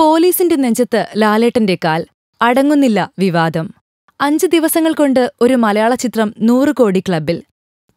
പോലീസിന്റെ നെഞ്ചത്ത് ലാലേട്ടന്റെ കാൽ അടങ്ങുന്നില്ല വിവാദം. അഞ്ച് ദിവസങ്ങൾ കൊണ്ട് ഒരു മലയാള ചിത്രം നൂറ് കോടി ക്ലബിൽ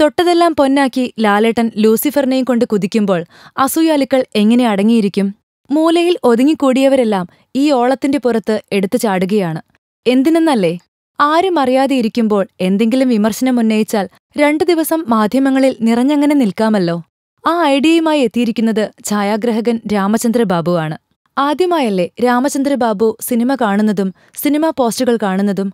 തൊട്ടതെല്ലാം പൊന്നാക്കി ലാലേട്ടൻ ലൂസിഫറിനെയും കൊണ്ട് കുതിക്കുമ്പോൾ അസൂയാലുക്കൾ എങ്ങനെ അടങ്ങിയിരിക്കും? മൂലയിൽ ഒതുങ്ങിക്കൂടിയവരെല്ലാം ഈ ഓളത്തിന്റെ പുറത്ത് എടുത്തു ചാടുകയാണ്. എന്തിനെന്നല്ലേ? ആരും അറിയാതെ ഇരിക്കുമ്പോൾ എന്തെങ്കിലും വിമർശനം ഉന്നയിച്ചാൽ രണ്ടു ദിവസം മാധ്യമങ്ങളിൽ നിറഞ്ഞങ്ങനെ നിൽക്കാമല്ലോ. ആ ഐഡിയയുമായി എത്തിയിരിക്കുന്നത് ഛായാഗ്രഹകൻ രാമചന്ദ്ര ബാബുവാണ് ആദ്യമായല്ലേ രാമചന്ദ്ര ബാബു സിനിമ കാണുന്നതും സിനിമാ പോസ്റ്ററുകൾ കാണുന്നതും?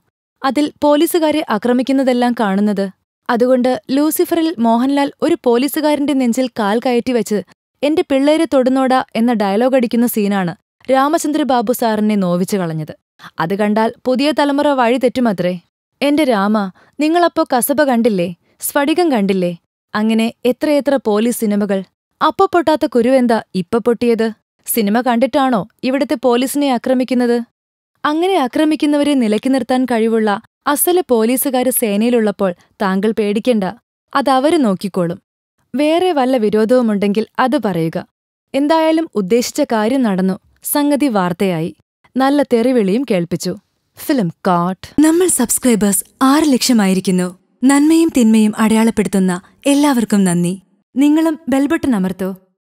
അതിൽ പോലീസുകാരെ ആക്രമിക്കുന്നതെല്ലാം കാണുന്നത്? അതുകൊണ്ട് ലൂസിഫറിൽ മോഹൻലാൽ ഒരു പോലീസുകാരന്റെ നെഞ്ചിൽ കാൽ കയറ്റി വെച്ച് എന്റെ പിള്ളേരെ തൊടുന്നോടാ എന്ന ഡയലോഗ് അടിക്കുന്ന സീനാണ് രാമചന്ദ്ര ബാബു സാറിനെ നോവിച്ചു കളഞ്ഞത്. അത് കണ്ടാൽ പുതിയ തലമുറ വഴി തെറ്റുമത്രേ. എന്റെ രാമ നിങ്ങളപ്പോ കസബ കണ്ടില്ലേ? സ്ഫടികം കണ്ടില്ലേ? അങ്ങനെ എത്രയെത്ര പോലീസ് സിനിമകൾ? അപ്പൊ പൊട്ടാത്ത കുരുവെന്താ ഇപ്പൊ പൊട്ടിയത്? സിനിമ കണ്ടിട്ടാണോ ഇവിടുത്തെ പോലീസിനെ ആക്രമിക്കുന്നത്? അങ്ങനെ ആക്രമിക്കുന്നവരെ നിലയ്ക്ക് നിർത്താൻ കഴിവുള്ള അസൽ പോലീസുകാര് സേനയിലുള്ളപ്പോൾ താങ്കൾ പേടിക്കണ്ട. അതവര് നോക്കിക്കോളും. വേറെ വല്ല വിരോധവുമുണ്ടെങ്കിൽ അത് പറയുക. എന്തായാലും ഉദ്ദേശിച്ച കാര്യം നടന്നു. സംഗതി വാർത്തയായി. നല്ല തെറിവിളിയും കേൾപ്പിച്ചു. ഫിലിം കാട്ട്. നമ്മൾ സബ്സ്ക്രൈബേഴ്സ് ആറ് ലക്ഷമായിരിക്കുന്നു. നന്മയും തിന്മയും അടയാളപ്പെടുത്തുന്ന എല്ലാവർക്കും നന്ദി. നിങ്ങളും ബെൽബട്ടൺ അമർത്തോ.